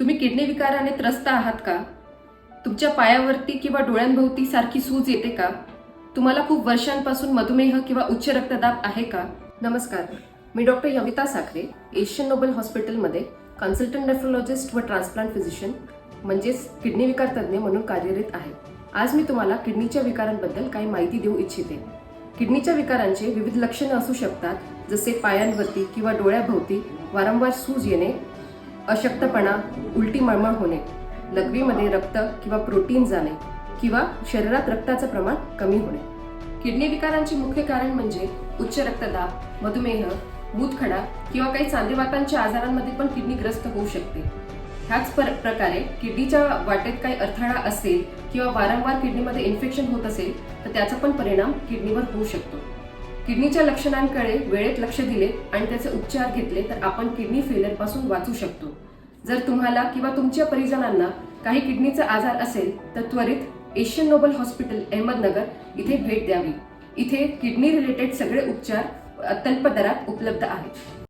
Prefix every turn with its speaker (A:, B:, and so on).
A: तुम्ही किडनी विकाराने त्रस्त आहात का? तुमच्या पायावरती किंवा डोळ्यांभोवती सारखी सूज येते का? तुम्हाला खूप वर्षांपासून मधुमेह किंवा उच्च रक्तदाब आहे का? नमस्कार. मी doctor Yavita Sakhare Asian Noble हॉस्पिटलमध्ये कन्सल्टंट नेफ्रोलॉजिस्ट व ट्रान्सप्लांट फिजिशियन म्हणजेच किडनी विकार तज्ज्ञ म्हणून कार्यरत आहे. आज मी तुम्हाला किडनीच्या विकारांबद्दल काही माहिती देऊ इच्छिते. किडनीच्या विकारांचे विविध लक्षणं असू शकतात जसे पायांवरती किंवा डोळ्याभोवती वारंवार सूज येणे अशक्तपणा उलटी मळमळ होणे लघवीमध्ये रक्त किंवा प्रोटीन जाणे किंवा शरीरात रक्ताचं प्रमाण कमी होणे. किडनी विकारांचे मुख्य कारण म्हणजे उच्च रक्तदाब मधुमेह मूतखडा किंवा काही चांदेवातांच्या आजारांमध्ये पण किडनी ग्रस्त होऊ शकते. ह्याच पर- प्रकारे किडनीच्या वाटेत काही अडथळा असेल किंवा वारंवार किडनीमध्ये इन्फेक्शन होत असेल तर त्याचा पण परिणाम किडनीवर होऊ शकतो. किडनीच्या लक्षणांकडे वेळेत लक्ष दिले आणि त्याचे उपचार घेतले तर आपण किडनी फेलियरपासून वाचू शकतो. जर तुम्हाला किंवा तुमच्या परिजनांना काही किडनीचा आजार असेल तर त्वरित एशियन नोबल हॉस्पिटल अहमदनगर इथे भेट द्यावी. इथे किडनी रिलेटेड सगळे उपचार अत्यल्प दरात उपलब्ध आहेत.